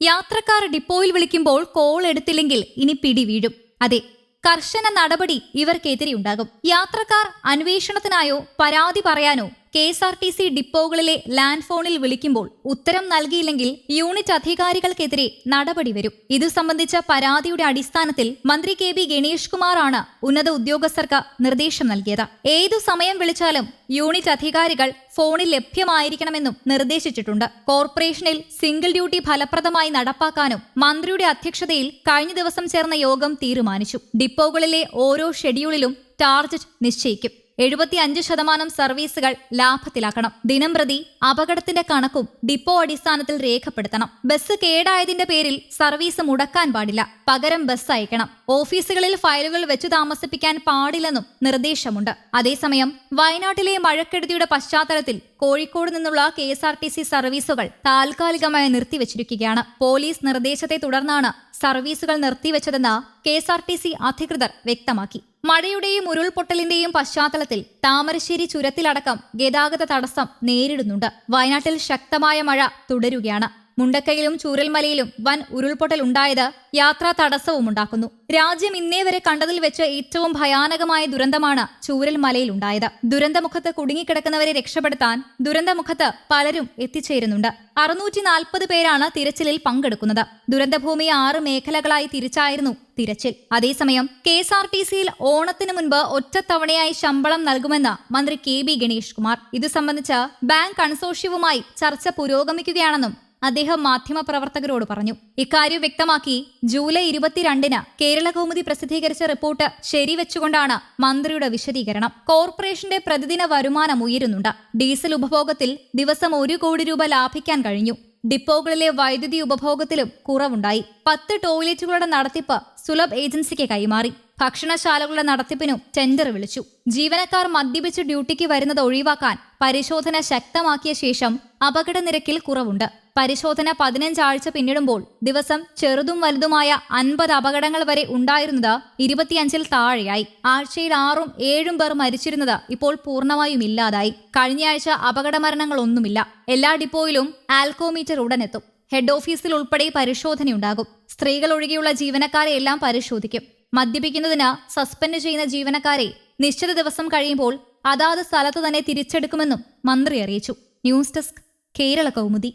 യാത്രക്കാർ ഡിപ്പോയിൽ വിളിക്കുമ്പോൾ കോൾ എടുത്തില്ലെങ്കിൽ ഇനി പിടി വീഴും. അതെ കർശന നടപടി ഇവർക്കെതിരെയുണ്ടാകും. യാത്രക്കാർ അന്വേഷണത്തിനായോ പരാതി പറയാനോ K S R T C ഡിപ്പോകളിലെ land ഫോണിൽ വിളിക്കുമ്പോൾ ഉത്തരം നൽകിയില്ലെങ്കിൽ യൂണിറ്റ് അധികാരികൾക്കെതിരെ നടപടി വരും. ഇതു സംബന്ധിച്ച പരാതിയുടെ അടിസ്ഥാനത്തിൽ മന്ത്രി കെ ബി ഗണേഷ് കുമാറാണ് ഉന്നത ഉദ്യോഗസ്ഥർക്ക് നിർദ്ദേശം നൽകിയത്. ഏതു സമയം വിളിച്ചാലും യൂണിറ്റ് അധികാരികൾ ഫോണിൽ ലഭ്യമായിരിക്കണമെന്നും നിർദ്ദേശിച്ചിട്ടുണ്ട്. കോർപ്പറേഷനിൽ സിംഗിൾ ഡ്യൂട്ടി ഫലപ്രദമായി നടപ്പാക്കാനും മന്ത്രിയുടെ അധ്യക്ഷതയിൽ കഴിഞ്ഞ ദിവസം ചേർന്ന യോഗം തീരുമാനിച്ചു. ഡിപ്പോകളിലെ ഓരോ ഷെഡ്യൂളിലും ടാർജറ്റ് നിശ്ചയിക്കും. എഴുപത്തിയഞ്ച് ശതമാനം സർവീസുകൾ ലാഭത്തിലാക്കണം. ദിനം പ്രതി അപകടത്തിന്റെ കണക്കും ഡിപ്പോ അടിസ്ഥാനത്തിൽ രേഖപ്പെടുത്തണം. ബസ് കേടായതിന്റെ പേരിൽ സർവീസ് മുടക്കാൻ പാടില്ല. പകരം ബസ് അയക്കണം. ഓഫീസുകളിൽ ഫയലുകൾ വെച്ചു താമസിപ്പിക്കാൻ പാടില്ലെന്നും നിർദ്ദേശമുണ്ട്. അതേസമയം വയനാട്ടിലെ മഴക്കെടുതിയുടെ പശ്ചാത്തലത്തിൽ കോഴിക്കോട് നിന്നുള്ള K S R T C സർവീസുകൾ താൽക്കാലികമായി നിർത്തിവച്ചിരിക്കുകയാണ്. പോലീസ് നിർദ്ദേശത്തെ തുടർന്നാണ് സർവീസുകൾ നിർത്തിവെച്ചതെന്ന് K S R T C അധികൃതർ വ്യക്തമാക്കി. മഴയുടെയും ഉരുൾപൊട്ടലിന്റെയും പശ്ചാത്തലത്തിൽ താമരശ്ശേരി ചുരത്തിലടക്കം ഗതാഗത തടസ്സം നേരിടുന്നുണ്ട്. വയനാട്ടിൽ ശക്തമായ മഴ തുടരുകയാണ്. മുണ്ടക്കയിലും ചൂരൽമലയിലും വൻ ഉരുൾപൊട്ടൽ ഉണ്ടായത് യാത്രാ തടസ്സവും ഉണ്ടാക്കുന്നു. രാജ്യം ഇന്നേ വരെ കണ്ടതിൽ വെച്ച് ഏറ്റവും ഭയാനകമായ ദുരന്തമാണ് ചൂരൽമലയിൽ ഉണ്ടായത് ദുരന്തമുഖത്ത് കുടുങ്ങിക്കിടക്കുന്നവരെ രക്ഷപ്പെടുത്താൻ ദുരന്തമുഖത്ത് പലരും എത്തിച്ചേരുന്നുണ്ട്. അറുന്നൂറ്റി നാൽപ്പത് പേരാണ് തിരച്ചിലിൽ പങ്കെടുക്കുന്നത്. ദുരന്തഭൂമി ആറ് മേഖലകളായി തിരിച്ചായിരുന്നു തിരച്ചിൽ. അതേസമയം കെ എസ് ആർ ടി സിയിൽ ഓണത്തിന് മുൻപ് ഒറ്റത്തവണയായി ശമ്പളം നൽകുമെന്ന് മന്ത്രി കെ ബി ഗണേഷ് കുമാർ ഇത് സംബന്ധിച്ച് ബാങ്ക് കൺസോഷ്യവുമായി ചർച്ച പുരോഗമിക്കുകയാണെന്നും അദ്ദേഹം മാധ്യമപ്രവർത്തകരോട് പറഞ്ഞു. ഇക്കാര്യം വ്യക്തമാക്കി ജൂലൈ ഇരുപത്തിരണ്ടിന് കേരള കൗമുദി പ്രസിദ്ധീകരിച്ച റിപ്പോർട്ട് ശരിവെച്ചുകൊണ്ടാണ് മന്ത്രിയുടെ വിശദീകരണം. കോർപ്പറേഷന്റെ പ്രതിദിന വരുമാനം ഉയരുന്നുണ്ട്. ഡീസൽ ഉപഭോഗത്തിൽ ദിവസം ഒരു കോടി രൂപ ലാഭിക്കാൻ കഴിഞ്ഞു. ഡിപ്പോകളിലെ വൈദ്യുതി ഉപഭോഗത്തിലും കുറവുണ്ടായി. പത്ത് ടോയ്ലറ്റുകളുടെ നടത്തിപ്പ് സുലഭ് ഏജൻസിക്ക് കൈമാറി. ഭക്ഷണശാലകളുടെ നടത്തിപ്പിനും ടെൻഡർ വിളിച്ചു. ജീവനക്കാർ മദ്യപിച്ച് ഡ്യൂട്ടിക്ക് വരുന്നത് ഒഴിവാക്കാൻ പരിശോധന ശക്തമാക്കിയ ശേഷം അപകട നിരക്കിൽ കുറവുണ്ട്. പരിശോധന പതിനഞ്ചാഴ്ച പിന്നിടുമ്പോൾ ദിവസം ചെറുതും വലുതുമായ അൻപത് അപകടങ്ങൾ വരെ ഉണ്ടായിരുന്നത് ഇരുപത്തിയഞ്ചിൽ താഴെയായി. ആഴ്ചയിൽ ആറും ഏഴും പേർ മരിച്ചിരുന്നത് ഇപ്പോൾ പൂർണമായും ഇല്ലാതായി. കഴിഞ്ഞയാഴ്ച അപകട മരണങ്ങളൊന്നുമില്ല എല്ലാ ഡിപ്പോയിലും ആൽക്കോമീറ്റർ ഉടനെത്തും. ഹെഡ് ഓഫീസിൽ ഉൾപ്പെടെ പരിശോധനയുണ്ടാകും. സ്ത്രീകൾ ഒഴികെയുള്ള ജീവനക്കാരെ എല്ലാം പരിശോധിക്കും. മദ്യപിക്കുന്നതിന് സസ്പെൻഡ് ചെയ്യുന്ന ജീവനക്കാരെ നിശ്ചിത ദിവസം കഴിയുമ്പോൾ അതാത് സ്ഥലത്ത് തന്നെ തിരിച്ചെടുക്കുമെന്നും മന്ത്രി അറിയിച്ചു. News desk Kerala Kaumudi.